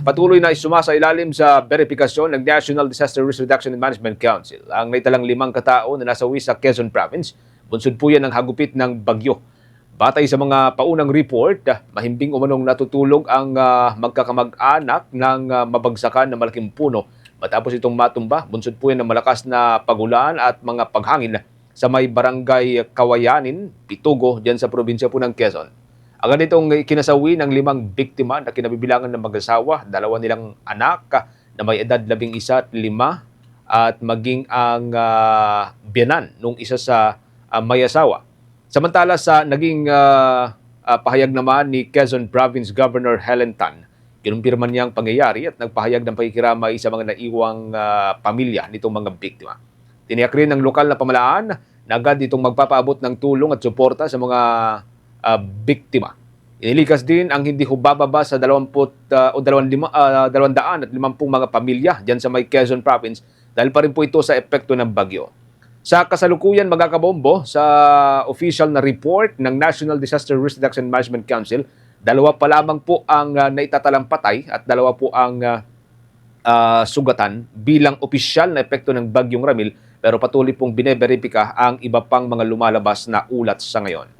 Patuloy na isumasa ilalim sa verifikasyon ng National Disaster Risk Reduction and Management Council ang naitalang limang katao na nasawi sa Quezon Province. Bunsod po yan ng hagupit ng bagyo. Batay sa mga paunang report, ah, mahimbing umanong natutulog ang ah, magkakamag-anak ng ah, mabagsakan na malaking puno matapos itong matumba. Bunsod po yan ng malakas na pagulan at mga paghangin sa may barangay Kawayanin, Pitugo, dyan sa probinsya po ng Quezon. Agad itong kinasawi ng limang biktima na kinabibilangan ng mag-asawa, dalawa nilang anak ah, na may edad labing isa at lima at maging ang ah, biyanan nung isa sa ah, may asawa. Samantala sa naging ah, ah, pahayag naman ni Quezon Province Governor Helen Tan, kinumpirma niyang pangyayari at nagpahayag ng pakikiramay sa mga naiwang ah, pamilya nitong mga biktima. Tiniyak rin ng lokal na pamalaan na agad itong magpapaabot ng tulong at suporta sa mga ah, biktima. Inilikas din ang hindi hubababa sa 20 ah, o 25, ah, 200 at 50 mga pamilya diyan sa may Quezon Province dahil pa rin po ito sa epekto ng bagyo. Sa kasalukuyan mga kabombo, sa official na report ng National Disaster Risk Reduction Management Council, dalawa pa lamang po ang ah, naitatalang patay at dalawa po ang ah, ah, sugatan bilang opisyal na epekto ng bagyong Ramil pero patuloy pong bineberipika ang iba pang mga lumalabas na ulat sa ngayon.